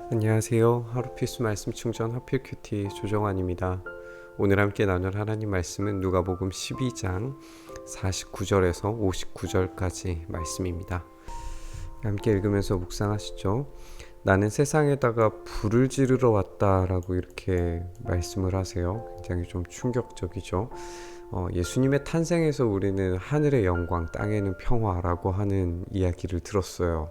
안녕하세요. 하루 필수 말씀 충전 하필 큐티 조정환입니다. 오늘 함께 나눌 하나님 말씀은 누가복음 12장 49절에서 59절까지 말씀입니다. 함께 읽으면서 묵상하시죠. 나는 세상에다가 불을 지르러 왔다라고 이렇게 말씀을 하세요. 굉장히 좀 충격적이죠. 어, 예수님의 탄생에서 우리는 하늘의 영광, 땅에는 평화라고 하는 이야기를 들었어요.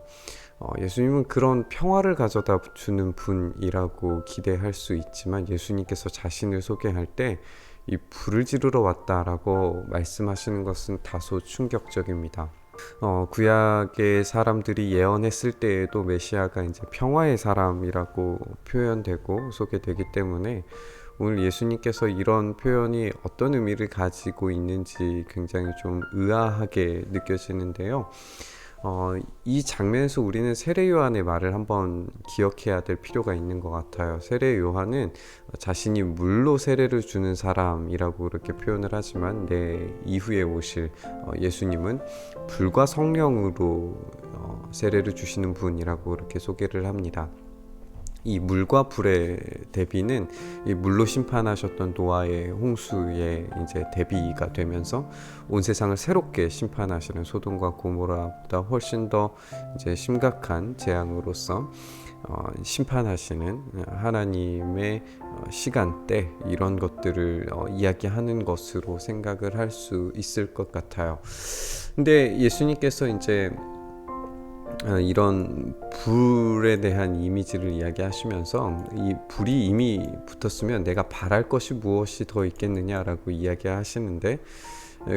어, 예수님은 그런 평화를 가져다 주는 분이라고 기대할 수 있지만 예수님께서 자신을 소개할 때 이 불을 지르러 왔다라고 말씀하시는 것은 다소 충격적입니다. 어, 구약의 사람들이 예언했을 때에도 메시아가 이제 평화의 사람이라고 표현되고 소개되기 때문에 오늘 예수님께서 이런 표현이 어떤 의미를 가지고 있는지 굉장히 좀 의아하게 느껴지는데요. 어, 이 장면에서 우리는 세례 요한의 말을 한번 기억해야 될 필요가 있는 것 같아요. 세례 요한은 자신이 물로 세례를 주는 사람이라고 그렇게 표현을 하지만 내 이후에 오실 어, 예수님은 불과 성령으로 어, 세례를 주시는 분이라고 그렇게 소개를 합니다. 이 물과 불의 대비는 이 물로 심판하셨던 노아의 홍수의 이제 대비가 되면서 온 세상을 새롭게 심판하시는 소돔과 고모라보다 훨씬 더 이제 심각한 재앙으로서 어, 심판하시는 하나님의 어, 시간대 이런 것들을 어, 이야기하는 것으로 생각을 할 수 있을 것 같아요. 근데 예수님께서 이제 어, 이런 불에 대한 이미지를 이야기하시면서 이 불이 이미 붙었으면 내가 바랄 것이 무엇이 더 있겠느냐라고 이야기하시는데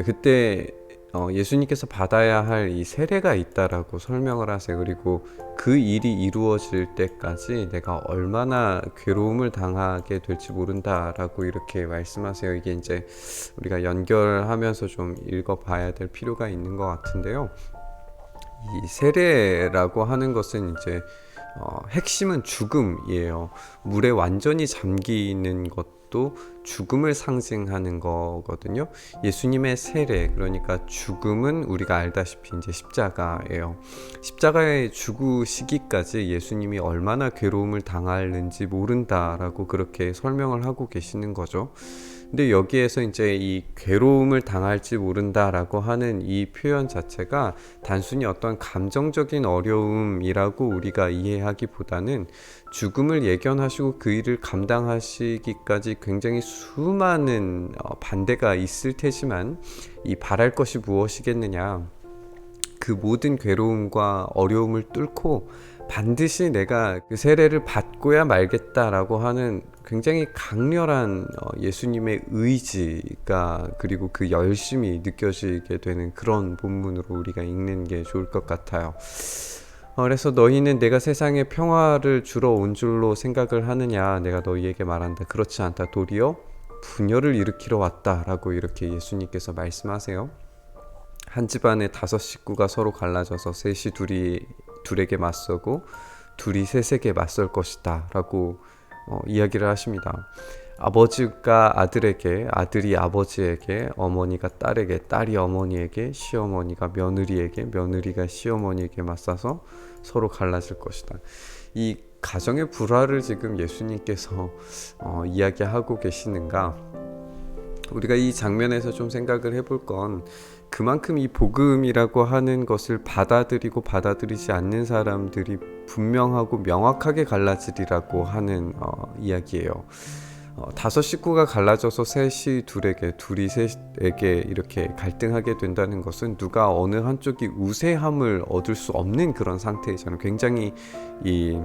그때 어, 예수님께서 받아야 할 이 세례가 있다라고 설명을 하세요. 그리고 그 일이 이루어질 때까지 내가 얼마나 괴로움을 당하게 될지 모른다라고 이렇게 말씀하세요. 이게 이제 우리가 연결하면서 좀 읽어봐야 될 필요가 있는 것 같은데요. 이 세례라고 하는 것은 이제 어, 핵심은 죽음이에요. 물에 완전히 잠기는 것도 죽음을 상징하는 거거든요. 예수님의 세례, 그러니까 죽음은 우리가 알다시피 이제 십자가예요. 십자가의 죽으시기까지 예수님이 얼마나 괴로움을 당하는지 모른다라고 그렇게 설명을 하고 계시는 거죠. 근데 여기에서 이제 이 괴로움을 당할지 모른다라고 하는 이 표현 자체가 단순히 어떤 감정적인 어려움이라고 우리가 이해하기보다는 죽음을 예견하시고 그 일을 감당하시기까지 굉장히 수많은 어, 반대가 있을 테지만 이 바랄 것이 무엇이겠느냐. 그 모든 괴로움과 어려움을 뚫고 반드시 내가 그 세례를 받고야 말겠다라고 하는 굉장히 강렬한 어, 예수님의 의지가 그리고 그 열심이 느껴지게 되는 그런 본문으로 우리가 읽는 게 좋을 것 같아요. 어, 그래서 너희는 내가 세상에 평화를 주러 온 줄로 생각을 하느냐 내가 너희에게 말한다 그렇지 않다 도리어 분열을 일으키러 왔다라고 이렇게 예수님께서 말씀하세요. 한 집안에 다섯 식구가 서로 갈라져서 셋이 둘이 둘에게 맞서고 둘이 셋에게 맞설 것이다 라고 어, 이야기를 하십니다. 아버지가 아들에게, 아들이 아버지에게, 어머니가 딸에게, 딸이 어머니에게, 시어머니가 며느리에게, 며느리가 시어머니에게 맞서서 서로 갈라질 것이다. 이 가정의 불화를 지금 예수님께서 어, 이야기하고 계시는가? 우리가 이 장면에서 좀 생각을 해볼 건 그만큼 이 복음이라고 하는 것을 받아들이고 받아들이지 않는 사람들이 분명하고 명확하게 갈라지리라고 하는 어, 이야기예요. 어, 다섯 식구가 갈라져서 셋이 둘에게 둘이 셋에게 이렇게 갈등하게 된다는 것은 누가 어느 한쪽이 우세함을 얻을 수 없는 그런 상태이잖아요. 굉장히 이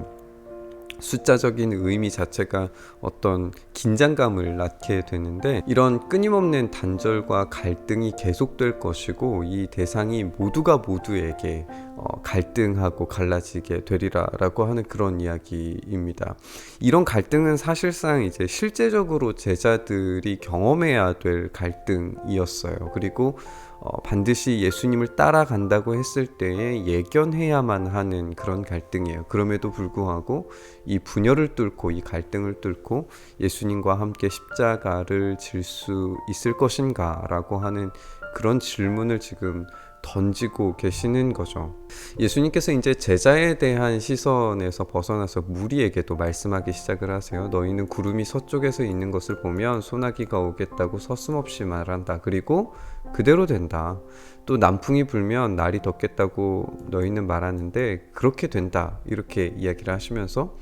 숫자적인 의미 자체가 어떤 긴장감을 낳게 되는데 이런 끊임없는 단절과 갈등이 계속될 것이고 이 대상이 모두가 모두에게 어, 갈등하고 갈라지게 되리라라고 하는 그런 이야기입니다. 이런 갈등은 사실상 이제 실제적으로 제자들이 경험해야 될 갈등이었어요. 그리고 어, 반드시 예수님을 따라간다고 했을 때에 예견해야만 하는 그런 갈등이에요. 그럼에도 불구하고 이 분열을 뚫고 이 갈등을 뚫고 예수님과 함께 십자가를 질 수 있을 것인가라고 하는 그런 질문을 지금 던지고 계시는 거죠. 예수님께서 이제 제자에 대한 시선에서 벗어나서 무리에게도 말씀하기 시작을 하세요. 너희는 구름이 서쪽에서 있는 것을 보면 소나기가 오겠다고 서슴없이 말한다. 그리고 그대로 된다. 또 남풍이 불면 날이 덥겠다고 너희는 말하는데 그렇게 된다. 이렇게 이야기를 하시면서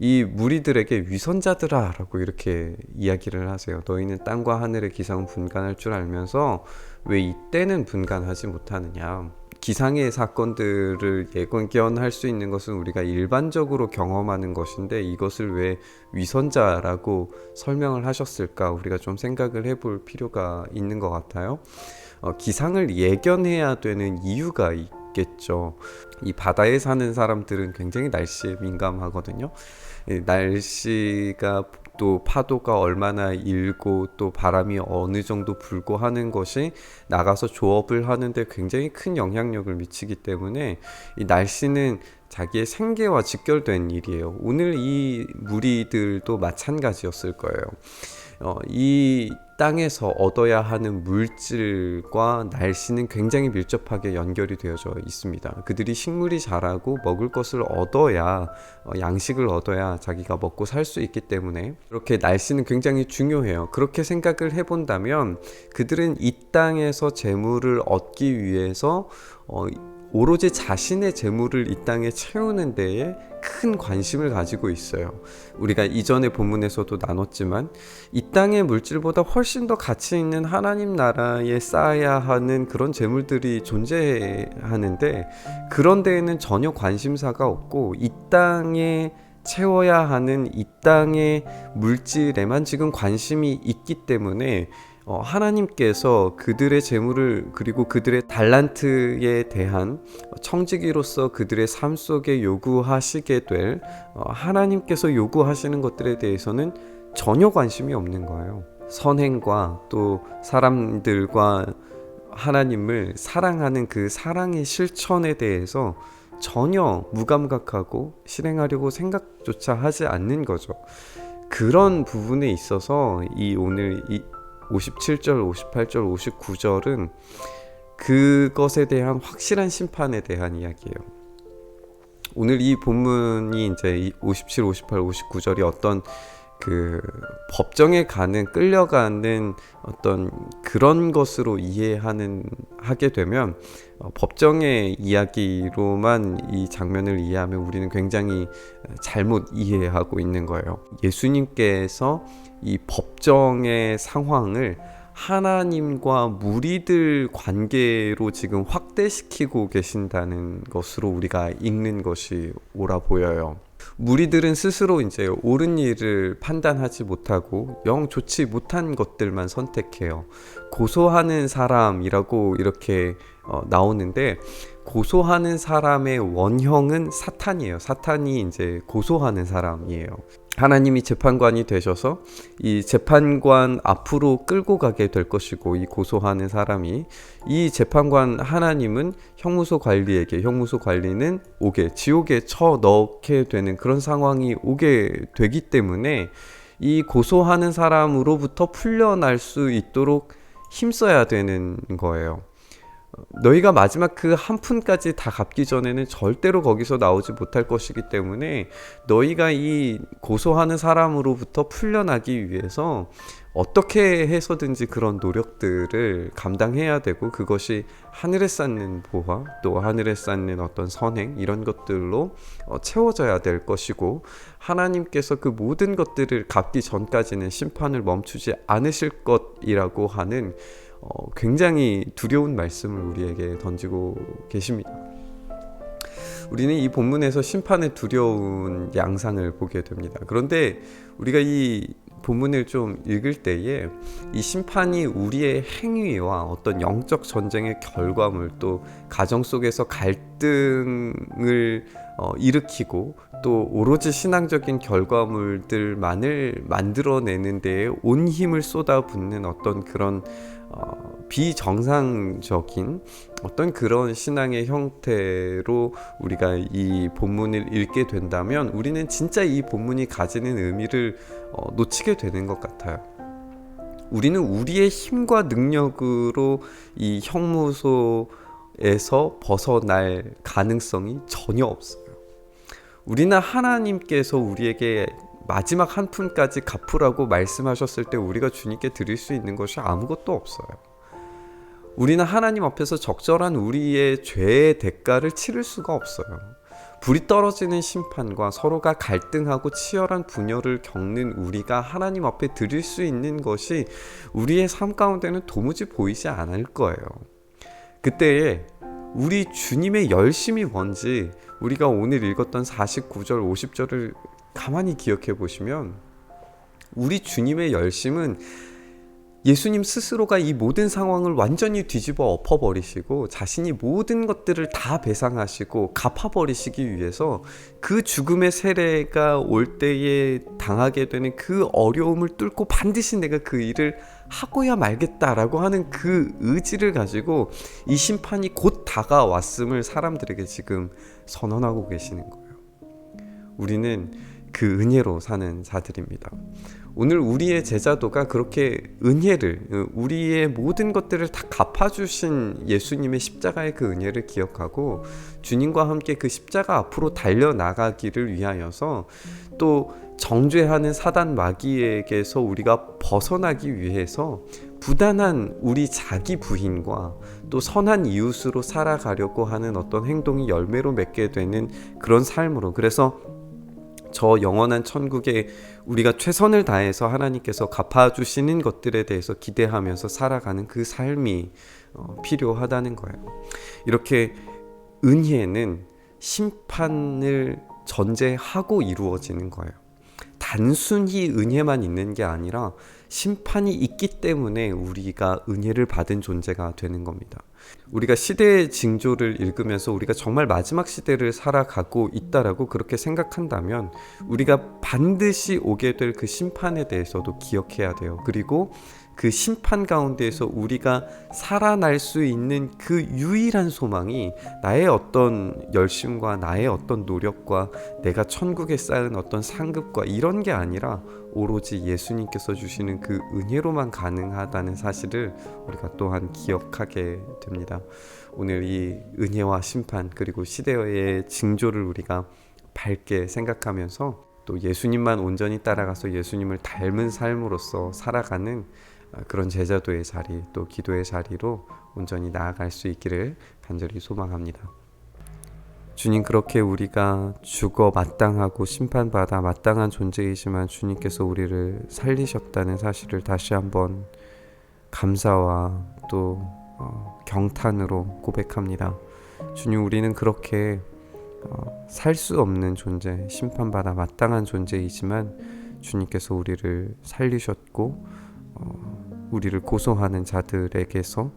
이 무리들에게 위선자들아라고 이렇게 이야기를 하세요. 너희는 땅과 하늘의 기상은 분간할 줄 알면서 왜 이때는 분간하지 못하느냐? 기상의 사건들을 예견할 수 있는 것은 우리가 일반적으로 경험하는 것인데 이것을 왜 위선자라고 설명을 하셨을까? 우리가 좀 생각을 해볼 필요가 있는 것 같아요. 어, 기상을 예견해야 되는 이유가 있겠죠. 이 바다에 사는 사람들은 굉장히 날씨에 민감하거든요. 이 날씨가 또 파도가 얼마나 일고 또 바람이 어느 정도 불고 하는 것이 나가서 조업을 하는데 굉장히 큰 영향력을 미치기 때문에 이 날씨는 자기의 생계와 직결된 일이에요. 오늘 이 무리들도 마찬가지였을 거예요. 어, 이 땅에서 얻어야 하는 물질과 날씨는 굉장히 밀접하게 연결이 되어져 있습니다. 그들이 식물이 자라고 먹을 것을 얻어야 어, 양식을 얻어야 자기가 먹고 살 수 있기 때문에 그렇게 날씨는 굉장히 중요해요. 그렇게 생각을 해본다면 그들은 이 땅에서 재물을 얻기 위해서 어, 오로지 자신의 재물을 이 땅에 채우는 데에 큰 관심을 가지고 있어요. 우리가 이전의 본문에서도 나눴지만 이 땅의 물질보다 훨씬 더 가치 있는 하나님 나라에 쌓아야 하는 그런 재물들이 존재하는데 그런 데에는 전혀 관심사가 없고 이 땅에 채워야 하는 이 땅의 물질에만 지금 관심이 있기 때문에 어, 하나님께서 그들의 재물을 그리고 그들의 달란트에 대한 청지기로서 그들의 삶 속에 요구하시게 될 어, 하나님께서 요구하시는 것들에 대해서는 전혀 관심이 없는 거예요. 선행과 또 사람들과 하나님을 사랑하는 그 사랑의 실천에 대해서 전혀 무감각하고 실행하려고 생각조차 하지 않는 거죠. 그런 부분에 있어서 이 오늘 이 57절, 58절, 59절은 그것에 대한 확실한 심판에 대한 이야기예요. 오늘 이 본문이 이제 57, 58, 59절이 어떤 그 법정에 가는 끌려가는 어떤 그런 것으로 이해하는 하게 되면 어, 법정의 이야기로만 이 장면을 이해하면 우리는 굉장히 잘못 이해하고 있는 거예요. 예수님께서 이 법정의 상황을 하나님과 무리들 관계로 지금 확대시키고 계신다는 것으로 우리가 읽는 것이 옳아 보여요. 무리들은 스스로 이제 옳은 일을 판단하지 못하고 영 좋지 못한 것들만 선택해요. 고소하는 사람이라고 이렇게 어, 나오는데 고소하는 사람의 원형은 사탄이에요. 사탄이 이제 고소하는 사람이에요. 하나님이 재판관이 되셔서 이 재판관 앞으로 끌고 가게 될 것이고 이 고소하는 사람이 이 재판관 하나님은 형무소 관리에게 형무소 관리는 오게 지옥에 쳐 넣게 되는 그런 상황이 오게 되기 때문에 이 고소하는 사람으로부터 풀려날 수 있도록 힘써야 되는 거예요. 너희가 마지막 그 한 푼까지 다 갚기 전에는 절대로 거기서 나오지 못할 것이기 때문에 너희가 이 고소하는 사람으로부터 풀려나기 위해서 어떻게 해서든지 그런 노력들을 감당해야 되고 그것이 하늘에 쌓는 보화 또 하늘에 쌓는 어떤 선행 이런 것들로 어, 채워져야 될 것이고 하나님께서 그 모든 것들을 갚기 전까지는 심판을 멈추지 않으실 것이라고 하는 어, 굉장히 두려운 말씀을 우리에게 던지고 계십니다. 우리는 이 본문에서 심판의 두려운 양상을 보게 됩니다. 그런데 우리가 이 본문을 좀 읽을 때에 이 심판이 우리의 행위와 어떤 영적 전쟁의 결과물 또 가정 속에서 갈등을 어, 일으키고 또 오로지 신앙적인 결과물들만을 만들어내는 데에 온 힘을 쏟아붓는 어떤 그런 어, 비정상적인 어떤 그런 신앙의 형태로 우리가 이 본문을 읽게 된다면 우리는 진짜 이 본문이 가지는 의미를 어, 놓치게 되는 것 같아요. 우리는 우리의 힘과 능력으로 이 형무소 에서 벗어날 가능성이 전혀 없어요. 우리는 하나님께서 우리에게 마지막 한 푼까지 갚으라고 말씀하셨을 때 우리가 주님께 드릴 수 있는 것이 아무것도 없어요. 우리는 하나님 앞에서 적절한 우리의 죄의 대가를 치를 수가 없어요. 불이 떨어지는 심판과 서로가 갈등하고 치열한 분열을 겪는 우리가 하나님 앞에 드릴 수 있는 것이 우리의 삶 가운데는 도무지 보이지 않을 거예요. 그때에 우리 주님의 열심이 뭔지 우리가 오늘 읽었던 49절, 50절을 가만히 기억해 보시면 우리 주님의 열심은 예수님 스스로가 이 모든 상황을 완전히 뒤집어 엎어버리시고 자신이 모든 것들을 다 배상하시고 갚아버리시기 위해서 그 죽음의 세례가 올 때에 당하게 되는 그 어려움을 뚫고 반드시 내가 그 일을 하고야 말겠다라고 하는 그 의지를 가지고 이 심판이 곧 다가왔음을 사람들에게 지금 선언하고 계시는 거예요. 우리는 그 은혜로 사는 자들입니다. 오늘 우리의 제자도가 그렇게 은혜를 우리의 모든 것들을 다 갚아주신 예수님의 십자가의 그 은혜를 기억하고 주님과 함께 그 십자가 앞으로 달려 나가기를 위하여서 또 정죄하는 사단 마귀에게서 우리가 벗어나기 위해서 부단한 우리 자기 부인과 또 선한 이웃으로 살아가려고 하는 어떤 행동이 열매로 맺게 되는 그런 삶으로 그래서 저 영원한 천국에 우리가 최선을 다해서 하나님께서 갚아주시는 것들에 대해서 기대하면서 살아가는 그 삶이 어, 필요하다는 거예요. 이렇게 은혜는 심판을 전제하고 이루어지는 거예요. 단순히 은혜만 있는 게 아니라 심판이 있기 때문에 우리가 은혜를 받은 존재가 되는 겁니다. 우리가 시대의 징조를 읽으면서 우리가 정말 마지막 시대를 살아가고 있다라고 그렇게 생각한다면 우리가 반드시 오게 될 그 심판에 대해서도 기억해야 돼요. 그리고 그 심판 가운데에서 우리가 살아날 수 있는 그 유일한 소망이 나의 어떤 열심과 나의 어떤 노력과 내가 천국에 쌓은 어떤 상급과 이런 게 아니라 오로지 예수님께서 주시는 그 은혜로만 가능하다는 사실을 우리가 또한 기억하게 됩니다. 오늘 이 은혜와 심판 그리고 시대의 징조를 우리가 밝게 생각하면서 또 예수님만 온전히 따라가서 예수님을 닮은 삶으로서 살아가는 그런 제자도의 자리 또 기도의 자리로 온전히 나아갈 수 있기를 간절히 소망합니다. 주님 그렇게 우리가 죽어 마땅하고 심판받아 마땅한 존재이지만 주님께서 우리를 살리셨다는 사실을 다시 한번 감사와 또 어, 경탄으로 고백합니다. 주님 우리는 그렇게 어, 살수 없는 존재, 심판받아 마땅한 존재이지만 주님께서 우리를 살리셨고 어, 우리를 고소하는 자들에게서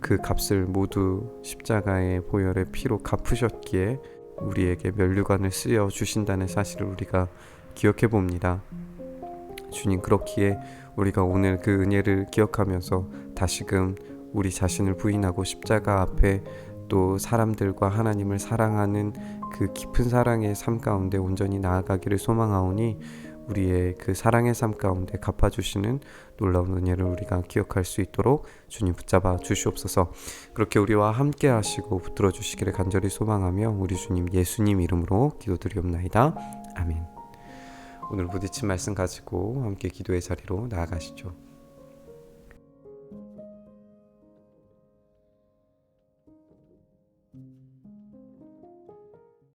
그 값을 모두 십자가의 보혈의 피로 갚으셨기에 우리에게 면류관을 쓰여 주신다는 사실을 우리가 기억해 봅니다. 주님 그렇기에 우리가 오늘 그 은혜를 기억하면서 다시금 우리 자신을 부인하고 십자가 앞에 또 사람들과 하나님을 사랑하는 그 깊은 사랑의 삶 가운데 온전히 나아가기를 소망하오니 우리의 그 사랑의 삶 가운데 갚아주시는 놀라운 은혜를 우리가 기억할 수 있도록 주님 붙잡아 주시옵소서. 그렇게 우리와 함께 하시고 붙들어 주시기를 간절히 소망하며 우리 주님 예수님 이름으로 기도드리옵나이다. 아멘. 오늘 부딪힌 말씀 가지고 함께 기도의 자리로 나아가시죠.